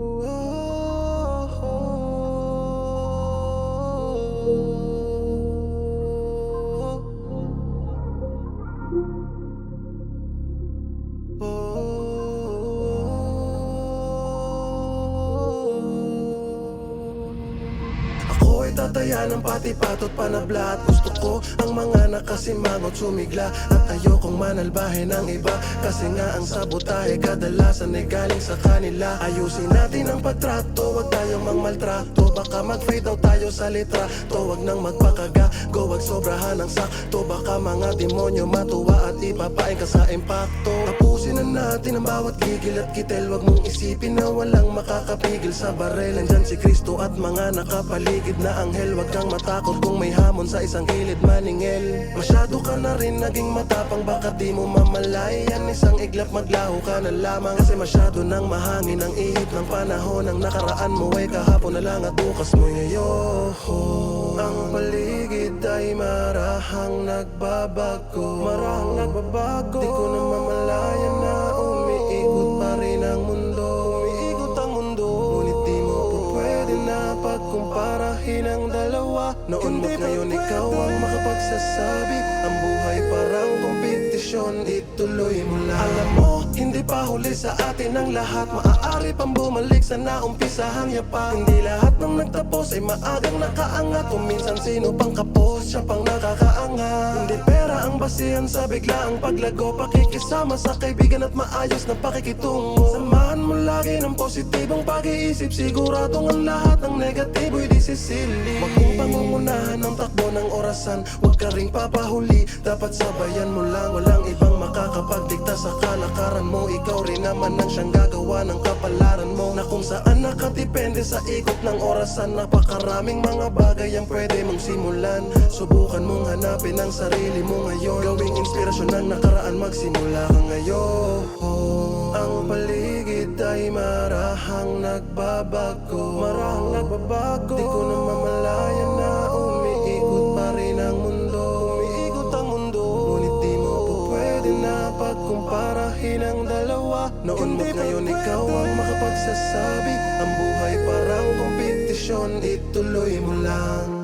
Whoa. Ay tataya ng pati patot panabla At gusto ko ang mga nakasimangot sumigla. At ayokong manalbahin ng iba. Kasi nga ang sabotahe kadalasan ay galing sa kanila. Ayusin natin ang pagtrato, wag tayong mangmaltrato Baka mag-fade out tayo sa litrato. Wag nang magpakaga, go wag sobrahan ng sakto. Baka mga demonyo matuwa at ipapain ka sa impacto. Tapusin na natin ang bawat gigil at kitel. Wag mong isipin na walang makakapigil sa barel. Nandyan si Kristo at mga nakapaligid na anghel. Wag kang matakot kung may hamon sa isang gilid maningel Masyado ka na rin naging matapang. Baka di mo mamalayan Isang iglap. Maglaho ka na lamang Kasi masyado nang mahangin ang ihip ng panahon. Ang nakaraan mo ay kahapon na lang at bukas mo ngayon Ang marahang nagbabago. Marahang nagbabago. Di ko na mamalayan na umiikot pa rin ang mundo. Umiikot ang mundo. Ngunit di mo po pwede na pagkumparahin ang dalawa. Noon mo't ngayon ikaw ang makapagsasabi? Ang buhay parang kompetisyon. Ituloy mo lang hindi pa huli sa atin ang lahat. Maaari pang bumalik sa naumpisahang yapa Hindi lahat ng nagtapos ay maagang nakaangat. Kung minsan sino pang kapos, siya pang nakakaangat. Hindi pera ang basihan sa biglaang paglago. Pakikisama sa kaibigan at maayos na pakikitungo. Samahan mo lagi ng positibong pag-iisip. Siguradong ang lahat ng negatibo'y di sisilip Huwag mong pangungunahan ang takbo ng orasan. Huwag ka ring papahuli, dapat sabayan mo lang. Walang ibang makakapagdikta sa kalakaran mo. Ikaw rin naman ang siyang gagawa ng kapalaran mo. Na kung saan nakadepende sa ikot ng orasan Napakaraming mga bagay ang pwede mong simulan. Subukan mong hanapin ang sarili mo ngayon. Gawing inspirasyon ng nakaraan magsimula ka ngayon. Ang paligid ay marahang nagbabago. Marahang nagbabago. Di ko na mamalayan pwede na pagkumparahin ang dalawa. Noon mo't ngayon ikaw ang makapagsasabi. Ang buhay parang kompetisyon Ituloy mo lang